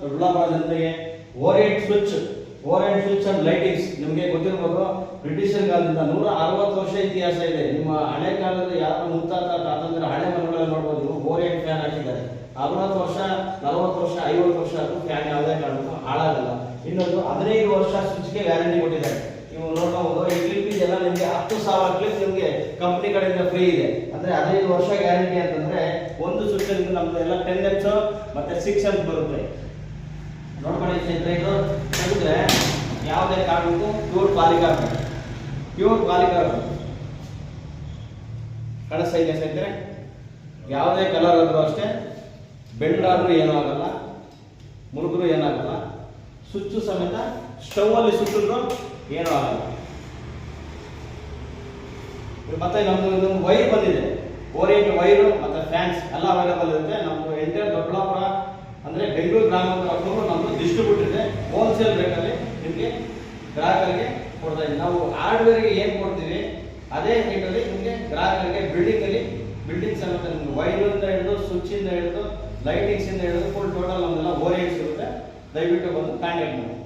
ದೊಡ್ಡಬಳ್ಳಾಪುರ ಜನತೆಗೆ Orient switch Orient switch and lightings. ನಿಮಗೆ ಗೊತ್ತಿರ್ಬೋದು, ಬ್ರಿಟಿಷರ್ ಕಾಲದಿಂದ ನೂರ ಅರವತ್ತು ವರ್ಷ ಇತಿಹಾಸ ಇದೆ. ನಿಮ್ಮ ಹಳೆ ಕಾಲದ ಯಾರು ಮುಂತಾದ ತಾತಂದ್ರೆ ಹಳೆ ಮನೆಗಳಲ್ಲಿ ನೋಡ್ಬೋದು. ನೀವು ಓರಿಯಂಟ್ ಫ್ಯಾನ್ ಹಾಕಿದ್ದಾರೆ. ಅರವತ್ತು ವರ್ಷ, ನಲವತ್ತು ವರ್ಷ, ಐವತ್ತು ವರ್ಷ ಅದು ಫ್ಯಾನ್ ಯಾವುದೇ ಕಾರಣಕ್ಕೂ ಹಾಳಾಗಲ್ಲ. ಇನ್ನೊಂದು ಹದಿನೈದು ವರ್ಷ ಸ್ವಿಚ್ಗೆ ವ್ಯಾರಂಟಿ ಕೊಟ್ಟಿದ್ದಾರೆ. ನೀವು ನೋಡ್ಕೋಬಹುದು ಈ ಕ್ಲಿಪ್ ಎಲ್ಲ ನಿಮಗೆ ಹತ್ತು ಸಾವಿರ ಕ್ಲಿಪ್ ನಿಮಗೆ ಕಂಪ್ನಿ ಕಡೆಯಿಂದ ಫ್ರೀ ಇದೆ. ಅಂದ್ರೆ ಹದಿನೈದು ವರ್ಷ ಗ್ಯಾರಂಟಿ ಅಂತಂದ್ರೆ ಒಂದು ಸ್ವಿಚ್ ನಮ್ದು ಎಲ್ಲ ಟೆನ್ ಎಕ್ಸ್ ಮತ್ತೆ ಸಿಕ್ಸ್ ಎಕ್ಸ್ ಬರುತ್ತೆ. ನೋಡ್ಕೊಳ್ಳಿ ಸ್ನೇಹಿತರೆ ಇದು ಯಾವುದೇ ಕಾರಣಕ್ಕೂ ಪ್ಯೂರ್ ಪಾಲಿಕಾರ್ಬನ್ ಪ್ಯೂರ್ ಪಾಲಿಕಾರ್ಬನ್ ಕಳಿಸ್ತಾ ಇದೆ ಸ್ನೇಹಿತರೆ ಯಾವುದೇ ಕಲರ್ ಆದರೂ ಅಷ್ಟೇ ಬೆಂಡ್ ಆದ್ರೂ ಏನೂ ಆಗಲ್ಲ ಮುರುಗರು ಏನಾಗಲ್ಲ ಸುಚ್ಚು ಸಮೇತ ಸ್ಟವ್ ಅಲ್ಲಿ ಸುಟ್ಟಿದ್ರು ಏನೂ ಆಗಲ್ಲ. ಮತ್ತೆ ನಮ್ದು ಇನ್ನೊಂದು ವೈರ್ ಬಂದಿದೆ. ಓರಿಯಂಟ್ ವೈರು ಮತ್ತೆ ಫ್ಯಾನ್ಸ್ ಎಲ್ಲ ಅವೈಲೇಬಲ್ ಇರುತ್ತೆ. ನಮ್ದು ಎಂಟೈರ್ ದೊಡ್ಡಬಳ್ಳಾಪುರ ಅಂದ್ರೆ ಬೆಂಗಳೂರು ಗ್ರಾಮಾಂತರ ನಮ್ದು ಡಿಸ್ಟ್ರಿಬ್ಯೂಟ್ ಇದೆ ಹೋಲ್ಸೇಲ್ ರೇಟಲ್ಲಿ ನಿಮಗೆ ಗ್ರಾಹಕರಿಗೆ ಕೊಡ್ತಾ ಇದ್ದೀವಿ ನಾವು ಹಾರ್ಡ್ವೇರ್ಗೆ ಏನು ಕೊಡ್ತೀವಿ, ಅದೇ ರೇಟಲ್ಲಿ ನಿಮಗೆ ಗ್ರಾಹಕರಿಗೆ ಬಿಲ್ಡಿಂಗ್ ಅಲ್ಲಿ ಬಿಲ್ಡಿಂಗ್ ಸಮೇತ ನಿಮ್ಗೆ ವೈರಿಂದ ಹಿಡಿದು ಸ್ವಿಚ್ ಇಂದ ಹಿಡಿದು ಲೈಟಿಂಗ್ಸ್ ಇಂದ ಹಿಡಿದು ಫುಲ್ ಟೋಟಲ್ ನಮ್ದೆಲ್ಲ ಓರಿಯಂಟ್ಸ್ ಇರುತ್ತೆ. ದಯವಿಟ್ಟು ಬಂದು ಕಾಂಟ್ಯಾಕ್ಟ್ ಮಾಡಿ.